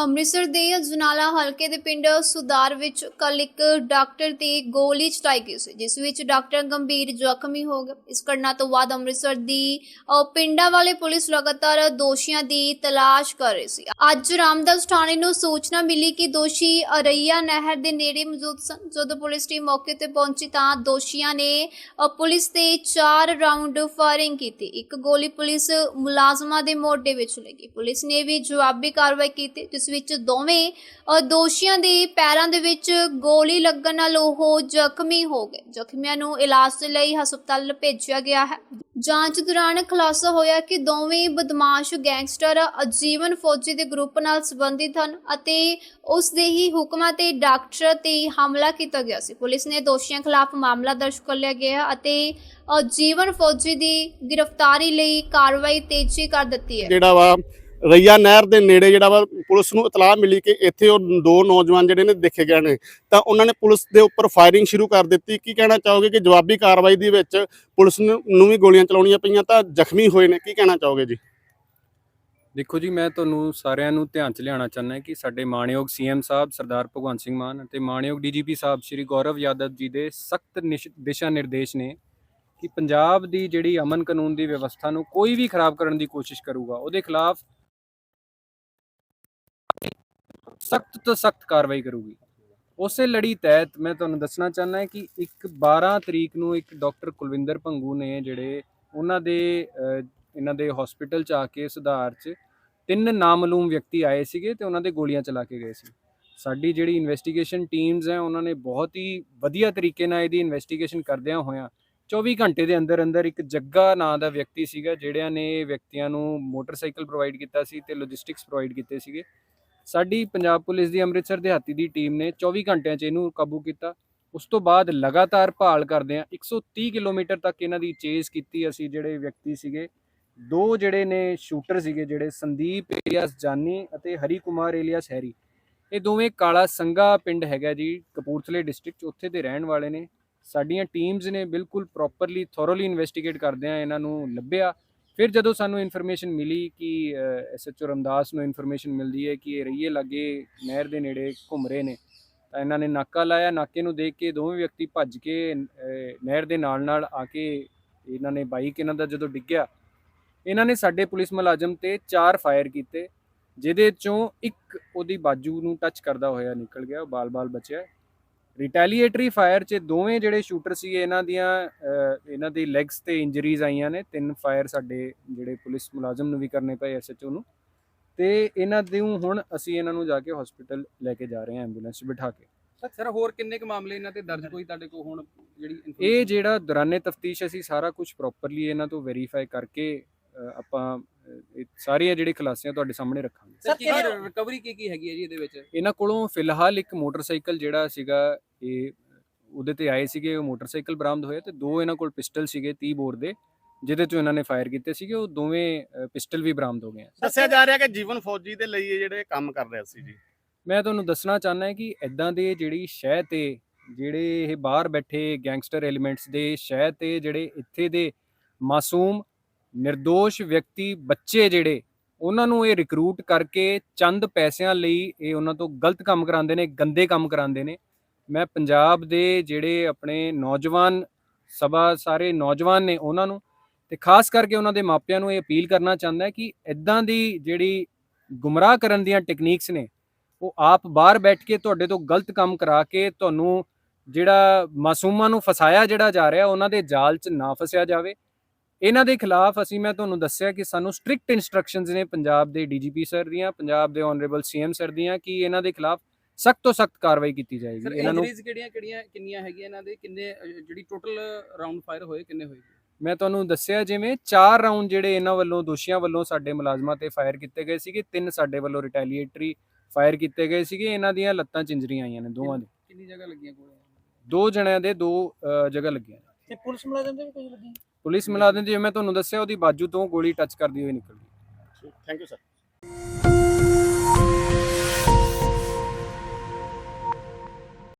ਅੰਮ੍ਰਿਤਸਰ ਦੇ ਅਜਨਾਲਾ ਹਲਕੇ ਦੇ ਪਿੰਡ ਸੁਦਾਰ ਵਿੱਚ ਕੱਲ ਇੱਕ ਡਾਕਟਰ ਤੇ ਗੋਲੀ ਚਲਾਈ ਗਈ ਸੀ, ਜਿਸ ਵਿੱਚ ਡਾਕਟਰ ਗੰਭੀਰ ਜ਼ਖਮੀ ਹੋ ਗਿਆ ਇਸ ਘਟਨਾ ਤੋਂ ਬਾਅਦ ਅੰਮ੍ਰਿਤਸਰ ਦੀ ਪਿੰਡਾਂ ਵਾਲੇ ਪੁਲਿਸ ਲਗਾਤਾਰ ਦੋਸ਼ੀਆਂ ਦੀ ਤਲਾਸ਼ ਕਰ ਰਹੀ ਸੀ। ਅੱਜ ਰਾਮਦਾਸ ਥਾਣੇ ਨੂੰ ਸੂਚਨਾ ਮਿਲੀ ਕਿ ਦੋਸ਼ੀ ਅਰਈਆ ਨਹਿਰ ਦੇ ਨੇੜੇ ਮੌਜੂਦ ਸਨ। ਜਦੋਂ ਪੁਲਿਸ ਟੀਮ ਮੌਕੇ ਤੇ ਪਹੁੰਚੀ ਤਾਂ ਦੋਸ਼ੀਆਂ ਨੇ ਪੁਲਿਸ ਤੇ ਚਾਰ ਰਾਉਂਡ ਫਾਇਰਿੰਗ ਕੀਤੀ। ਇੱਕ ਗੋਲੀ ਪੁਲਿਸ ਮੁਲਾਜ਼ਮਾਂ ਦੇ ਮੋਢੇ ਵਿੱਚ ਲੱਗੀ ਪੁਲਿਸ ਨੇ ਵੀ ਜਵਾਬੀ ਕਾਰਵਾਈ ਕੀਤੀ, ਜਿਸ ਵਿੱਚ ਦੋਵੇਂ ਦੋਸ਼ੀਆਂ ਦੇ ਪੈਰਾਂ ਦੇ ਵਿੱਚ ਗੋਲੀ ਲੱਗਣ ਨਾਲ ਉਹ ਜ਼ਖਮੀ ਹੋ ਗਏ। ਜ਼ਖਮੀਆਂ ਨੂੰ ਇਲਾਜ ਲਈ ਹਸਪਤਾਲ ਭੇਜਿਆ ਗਿਆ ਹੈ। ਜਾਂਚ ਦੌਰਾਨ ਖੁਲਾਸਾ ਹੋਇਆ ਕਿ ਦੋਵੇਂ ਬਦਮਾਸ਼ ਗੈਂਗਸਟਰ ਅਜੀਵਨ ਫੌਜੀ ਦੇ ਗਰੁੱਪ ਨਾਲ ਸੰਬੰਧਿਤ ਹਨ ਅਤੇ ਉਸ ਦੇ ਹੀ ਹੁਕਮਾਂ ਤੇ ਡਾਕਟਰ ਤੇ ਹਮਲਾ ਕੀਤਾ ਗਿਆ ਸੀ। ਪੁਲਿਸ ਨੇ ਦੋਸ਼ੀਆਂ ਖਿਲਾਫ ਮਾਮਲਾ ਦਰਜ ਕਰ ਲਿਆ ਗਿਆ ਅਤੇ ਅਜੀਵਨ ਫੌਜੀ ਦੀ ਗ੍ਰਿਫਤਾਰੀ ਲਈ ਕਾਰਵਾਈ ਤੇਜ਼ੀ ਕਰ ਦਿੱਤੀ ਹੈ। ਜਿਹੜਾ ਵਾ ਰਈਆ ਨਹਿਰ ਦੇ ਨੇੜੇ ਜਿਹੜਾ ਵਾ, ਪੁਲਿਸ ਨੂੰ ਇਤਲਾਹ ਮਿਲੀ ਕਿ ਇੱਥੇ ਉਹ ਦੋ ਨੌਜਵਾਨ ਜਿਹੜੇ ਨੇ ਦੇਖੇ ਗਏ ਨੇ। ਤਾਂ ਉਹਨਾਂ ਨੇ ਪੁਲਿਸ ਦੇ ਉੱਪਰ ਫਾਇਰਿੰਗ ਸ਼ੁਰੂ ਕਰ ਦਿੱਤੀ। ਕੀ ਕਹਿਣਾ ਚਾਹੋਗੇ ਕਿ ਜਵਾਬੀ ਕਾਰਵਾਈ ਦੇ ਵਿੱਚ ਪੁਲਿਸ ਨੂੰ ਵੀ ਗੋਲੀਆਂ ਚਲਾਉਣੀਆਂ ਪਈਆਂ ਤਾਂ ਜ਼ਖਮੀ ਹੋਏ ਨੇ? ਕੀ ਕਹਿਣਾ ਚਾਹੋਗੇ ਜੀ? ਦੇਖੋ ਜੀ, ਮੈਂ ਤੁਹਾਨੂੰ ਸਾਰਿਆਂ ਨੂੰ ਧਿਆਨ 'ਚ ਲਿਆਉਣਾ ਚਾਹੁੰਦਾ ਕਿ ਸਾਡੇ ਮਾਣਯੋਗ ਸੀਐਮ ਸਾਹਿਬ ਸਰਦਾਰ ਭਗਵੰਤ ਸਿੰਘ ਮਾਨ ਅਤੇ ਮਾਣਯੋਗ ਡੀਜੀਪੀ ਸਾਹਿਬ ਸ਼੍ਰੀ ਗੌਰਵ ਯਾਦਵ ਜੀ ਦੇ ਸਖਤ ਦਿਸ਼ਾ ਨਿਰਦੇਸ਼ ਨੇ ਕਿ ਪੰਜਾਬ ਦੀ ਜਿਹੜੀ ਅਮਨ ਕਾਨੂੰਨ ਦੀ ਵਿਵਸਥਾ ਨੂੰ ਕੋਈ ਵੀ ਖਰਾਬ ਕਰਨ ਦੀ ਕੋਸ਼ਿਸ਼ ਕਰੂਗਾ, ਉਹਦੇ ਖਿਲਾਫ ਸਖਤ ਤੋਂ ਸਖਤ ਕਾਰਵਾਈ ਕਰੂਗੀ। ਉਸੇ ਲੜੀ ਤਹਿਤ ਮੈਂ ਤੁਹਾਨੂੰ ਦੱਸਣਾ ਚਾਹੁੰਦਾ ਕਿ ਇੱਕ 12 ਤਰੀਕ ਨੂੰ ਇੱਕ ਡਾਕਟਰ ਕੁਲਵਿੰਦਰ ਭੰਗੂ ਨੇ ਜਿਹੜੇ ਉਹਨਾਂ ਦੇ ਇਹਨਾਂ ਦੇ ਹਸਪੀਟਲ ਚ ਆ ਕੇ ਸੁਧਾਰ ਚ ਤਿੰਨ ਨਾਮਲੂਮ ਵਿਅਕਤੀ ਆਏ ਸੀਗੇ ਤੇ ਉਹਨਾਂ ਦੇ ਗੋਲੀਆਂ ਚਲਾ ਕੇ ਗਏ ਸੀ। ਸਾਡੀ ਜਿਹੜੀ ਇਨਵੈਸਟੀਗੇਸ਼ਨ ਟੀਮਸ ਹੈ, ਉਹਨਾਂ ਨੇ ਬਹੁਤ ਹੀ ਵਧੀਆ ਤਰੀਕੇ ਨਾਲ ਇਹਦੀ ਇਨਵੈਸਟੀਗੇਸ਼ਨ ਕਰਦਿਆਂ ਹੋਇਆਂ 24 ਘੰਟੇ ਦੇ ਅੰਦਰ ਅੰਦਰ ਇੱਕ ਜੱਗਾ ਨਾਂ ਦਾ ਵਿਅਕਤੀ ਸੀਗਾ, ਜਿਹੜਿਆਂ ਨੇ ਵਿਅਕਤੀਆਂ ਨੂੰ ਮੋਟਰਸਾਈਕਲ ਪ੍ਰੋਵਾਈਡ ਕੀਤਾ ਸੀ ਤੇ ਲੌਜਿਸਟਿਕਸ ਪ੍ਰੋਵਾਈਡ ਕੀਤੇ ਸੀਗੇ। ਸਾਡੀ ਪੰਜਾਬ ਪੁਲਿਸ ਦੀ ਅੰਮ੍ਰਿਤਸਰ ਦਿਹਾਤੀ ਦੀ ਟੀਮ ਨੇ 24 ਘੰਟਿਆਂ 'ਚ ਇਹਨੂੰ ਕਾਬੂ ਕੀਤਾ। ਉਸ ਤੋਂ ਬਾਅਦ ਲਗਾਤਾਰ ਭਾਲ ਕਰਦੇ ਆ 130 ਕਿਲੋਮੀਟਰ ਤੱਕ ਇਹਨਾਂ ਦੀ ਚੇਸ ਕੀਤੀ ਅਸੀਂ ਜਿਹੜੇ ਵਿਅਕਤੀ ਸੀਗੇ। ਦੋ ਜਿਹੜੇ ਨੇ ਸ਼ੂਟਰ ਸੀਗੇ, ਜਿਹੜੇ ਸੰਦੀਪ ਏਲੀਅਸ ਜਾਨੀ ਅਤੇ ਹਰੀ ਕੁਮਾਰ ਏਲੀਅਸ ਹੈਰੀ। ਇਹ ਦੋਵੇਂ ਕਾਲਾ ਸੰਗਾ ਪਿੰਡ ਹੈਗਾ ਜੀ, ਕਪੂਰਥਲੇ ਡਿਸਟ੍ਰਿਕਟ ਚ, ਉੱਥੇ ਦੇ ਰਹਿਣ ਵਾਲੇ ਨੇ। ਸਾਡੀਆਂ ਟੀਮਸ ਨੇ ਬਿਲਕੁਲ ਪ੍ਰੋਪਰਲੀ ਥੋਰੋਲੀ ਇਨਵੈਸਟੀਗੇਟ ਕਰਦਿਆਂ ਇਹਨਾਂ ਨੂੰ ਲੱਭਿਆ। ਫਿਰ ਜਦੋਂ ਸਾਨੂੰ ਇਨਫੋਰਮੇਸ਼ਨ ਮਿਲੀ ਕਿ ਐਸਐਚਓ ਰਮਦਾਸ ਨੂੰ ਇਨਫੋਰਮੇਸ਼ਨ ਮਿਲਦੀ ਹੈ ਕਿ ਇਹ ਰਈਏ ਲਾਗੇ, ਨਹਿਰ ਦੇ ਨੇੜੇ ਘੁੰਮ ਰਹੇ ਨੇ, ਤਾਂ ਇਹਨਾਂ ਨੇ ਨਾਕਾ ਲਾਇਆ, ਨਾਕੇ ਨੂੰ ਦੇਖ ਕੇ ਦੋਵੇਂ ਵਿਅਕਤੀ ਭੱਜ ਕੇ ਨਹਿਰ ਦੇ ਨਾਲ ਨਾਲ ਆ ਕੇ ਇਹਨਾਂ ਨੇ ਬਾਈਕ ਇਹਨਾਂ ਦਾ ਜਦੋਂ ਡਿੱਗਿਆ, ਇਹਨਾਂ ਨੇ ਸਾਡੇ ਪੁਲਿਸ ਮੁਲਾਜ਼ਮ ਤੇ ਚਾਰ ਫਾਇਰ ਕੀਤੇ, ਜਿਹਦੇ ਚੋਂ ਇੱਕ ਉਹਦੀ ਬਾਜੂ ਨੂੰ ਟੱਚ ਕਰਦਾ ਹੋਇਆ ਨਿਕਲ ਗਿਆ, ਉਹ ਬਾਲ-ਬਾਲ ਬਚਿਆ। ਰਿਟੈਲੀਏਟਰੀ ਫਾਇਰ 'ਚ ਦੋਵੇਂ ਜਿਹੜੇ ਸ਼ੂਟਰ ਸੀ ਇਹਨਾਂ ਦੀਆਂ ਇਹਨਾਂ ਦੀ ਲੈਗਸ ਤੇ ਇੰਜਰੀਜ਼ ਆਈਆਂ ਨੇ। ਤਿੰਨ ਫਾਇਰ ਸਾਡੇ ਜਿਹੜੇ ਪੁਲਿਸ ਮੁਲਾਜ਼ਮ ਨੂੰ ਵੀ ਕਰਨੇ ਪਏ ਐਸਐਚਓ ਨੂੰ। ਤੇ ਇਹਨਾਂ ਨੂੰ ਹੁਣ ਅਸੀਂ ਇਹਨਾਂ ਨੂੰ ਜਾ ਕੇ ਹਸਪੀਟਲ ਲੈ ਕੇ ਜਾ ਰਹੇ ਹਾਂ ਐਂਬੂਲੈਂਸ ਬਿਠਾ ਕੇ। ਸਰ ਹੋਰ ਕਿੰਨੇ ਕੁ ਮਾਮਲੇ ਇਹਨਾਂ ਤੇ ਦਰਜ? ਕੋਈ ਤੁਹਾਡੇ ਕੋਲ ਹੁਣ ਜਿਹੜੀ ਇਹ ਜਿਹੜਾ ਦੌਰਾਨੇ ਤਫਤੀਸ਼ ਅਸੀਂ ਸਾਰਾ ਕੁਝ ਪ੍ਰੋਪਰਲੀ ਇਹਨਾਂ ਤੋਂ ਵੈਰੀਫਾਈ ਕਰਕੇ ਆਪਾਂ ਇਹ ਸਾਰੀਆਂ ਜਿਹੜੀ ਖੁਲਾਸਿਆਂ ਤੁਹਾਡੇ ਸਾਹਮਣੇ ਰੱਖਾਂਗੇ। ਸਰ ਕੀ ਰਿਕਵਰੀ ਕੀ ਕੀ ਹੈਗੀ ਹੈ ਜੀ ਇਹਦੇ ਵਿੱਚ? ਇਹਨਾਂ ਕੋਲੋਂ ਫਿਲਹਾਲ ਇੱਕ ਮੋਟਰਸਾਈਕਲ ਜਿਹੜਾ ਸੀਗਾ ਇਹ ਉਹਦੇ ਤੇ ਆਏ ਸੀਗੇ ਉਹ ਮੋਟਰਸਾਈਕਲ ਬਰਾਮਦ ਹੋਇਆ ਤੇ ਦੋ ਇਹਨਾਂ ਕੋਲ ਪਿਸਟਲ ਸੀਗੇ 30 ਬੋਰ ਦੇ ਜਿਹਦੇ ਤੋਂ ਇਹਨਾਂ ਨੇ ਫਾਇਰ ਕੀਤੇ ਸੀਗੇ ਉਹ ਦੋਵੇਂ ਪਿਸਟਲ ਵੀ ਬਰਾਮਦ ਹੋ ਗਏ ਆ। ਦੱਸਿਆ ਜਾ ਰਿਹਾ ਕਿ ਜੀਵਨ ਫੌਜੀ ਦੇ ਲਈ ਇਹ ਜਿਹੜੇ ਕੰਮ ਕਰ ਰਿਹਾ ਸੀ ਜੀ। ਮੈਂ ਤੁਹਾਨੂੰ ਦੱਸਣਾ ਚਾਹੁੰਦਾ ਕਿ ਇਦਾਂ ਦੇ ਜਿਹੜੀ ਸ਼ਹਿ ਤੇ ਜਿਹੜੇ ਇਹ ਬਾਹਰ ਬੈਠੇ ਗੈਂਗਸਟਰ ਐਲੀਮੈਂਟਸ ਦੇ ਸ਼ਹਿ ਤੇ ਜਿਹੜੇ ਇੱਥੇ ਦੇ ਮਾਸੂਮ નિર્ਦੋਸ਼ ਵਿਅਕਤੀ ਬੱਚੇ ਜਿਹੜੇ, ਉਹਨਾਂ ਨੂੰ ਇਹ ਰਿਕਰੂਟ ਕਰਕੇ ਚੰਦ ਪੈਸਿਆਂ ਲਈ ਇਹ ਉਹਨਾਂ ਤੋਂ ਗਲਤ ਕੰਮ ਕਰਾਉਂਦੇ ਨੇ, ਗੰਦੇ ਕੰਮ ਕਰਾਉਂਦੇ ਨੇ। ਮੈਂ ਪੰਜਾਬ ਦੇ ਜਿਹੜੇ ਆਪਣੇ ਨੌਜਵਾਨ ਸਭਾ, ਸਾਰੇ ਨੌਜਵਾਨ ਨੇ ਉਹਨਾਂ ਨੂੰ ਤੇ ਖਾਸ ਕਰਕੇ ਉਹਨਾਂ ਦੇ ਮਾਪਿਆਂ ਨੂੰ ਇਹ ਅਪੀਲ ਕਰਨਾ ਚਾਹੁੰਦਾ ਕਿ ਇਦਾਂ ਦੀ ਜਿਹੜੀ ਗੁੰਮਰਾਹ ਕਰਨ ਦੀਆਂ ਟੈਕਨੀਕਸ ਨੇ, ਉਹ ਆਪ ਬਾਹਰ ਬੈਠ ਕੇ ਤੁਹਾਡੇ ਤੋਂ ਗਲਤ ਕੰਮ ਕਰਾ ਕੇ ਤੁਹਾਨੂੰ ਜਿਹੜਾ ਮਾਸੂਮਾਂ ਨੂੰ ਫਸਾਇਆ ਜਿਹੜਾ ਜਾ ਰਿਹਾ, ਉਹਨਾਂ ਦੇ ਜਾਲ 'ਚ ਨਾ ਫਸਿਆ ਜਾਵੇ। ਇਹਨਾਂ ਦੇ ਖਿਲਾਫ ਅਸੀਂ ਮੈਂ ਤੁਹਾਨੂੰ ਦੱਸਿਆ ਕਿ ਸਾਨੂੰ ਸਟ੍ਰਿਕਟ ਇਨਸਟਰਕਸ਼ਨਸ ਨੇ ਪੰਜਾਬ ਦੇ ਡੀਜੀਪੀ ਸਰ ਦੀਆਂ ਪੰਜਾਬ ਦੇ ਆਨਰੇਬਲ ਸੀਐਮ ਸਰ ਦੀਆਂ ਕਿ ਇਹਨਾਂ ਦੇ ਖਿਲਾਫ ਸਖਤ ਤੋਂ ਸਖਤ ਕਾਰਵਾਈ ਕੀਤੀ ਜਾਏਗੀ। ਇਹਨਾਂ ਨੂੰ ਇੰਜਰੀਜ਼ ਕਿਹੜੀਆਂ ਕਿਹੜੀਆਂ ਕਿੰਨੀਆਂ ਹੈਗੀਆਂ ਇਹਨਾਂ ਦੇ? ਕਿੰਨੇ ਜਿਹੜੀ ਟੋਟਲ ਰਾਉਂਡ ਫਾਇਰ ਹੋਏ ਕਿੰਨੇ ਹੋਏ? ਮੈਂ ਤੁਹਾਨੂੰ ਦੱਸਿਆ ਜਿਵੇਂ ਚਾਰ ਰਾਉਂਡ ਜਿਹੜੇ ਇਹਨਾਂ ਵੱਲੋਂ ਦੋਸ਼ੀਆਂ ਵੱਲੋਂ ਸਾਡੇ ਮੁਲਾਜ਼ਮਾਂ ਤੇ ਫਾਇਰ ਕੀਤੇ ਗਏ ਸੀਗੇ ਤਿੰਨ ਸਾਡੇ ਵੱਲੋਂ ਰਿਟੈਲੀਏਟਰੀ ਫਾਇਰ ਕੀਤੇ ਗਏ ਸੀਗੇ ਇਹਨਾਂ ਦੀਆਂ ਲੱਤਾਂ 'ਚ ਇੰਜਰੀਆਂ ਆਈਆਂ ਨੇ ਦੋਵਾਂ ਦੇ। ਕਿੰਨੀ ਜਗ੍ਹਾ ਲੱਗੀਆਂ ਗੋਲੀਆਂ? ਦੋ ਜਣਿਆਂ ਦੇ ਦੋ ਅ, ਜਗ੍ਹਾ ਲੱਗੀਆਂ। ਤੇ ਪੁਲਿਸ ਮੁਲਾਜ਼ਮ ਦੇ ਵੀ ਕੁਝ ਲੱਗੀ? ਪੁਲਿਸ ਮੁਲਾਜ਼ਮ ਜਿਵੇਂ ਮੈਂ ਤੁਹਾਨੂੰ ਦੱਸਿਆ, ਉਹਦੀ ਬਾਜੂ ਤੋਂ ਗੋਲੀ ਟੱਚ ਕਰਦੀ ਹੋਈ ਨਿਕਲ ਗਈ ਥੈਂਕ ਯੂ ਸਰ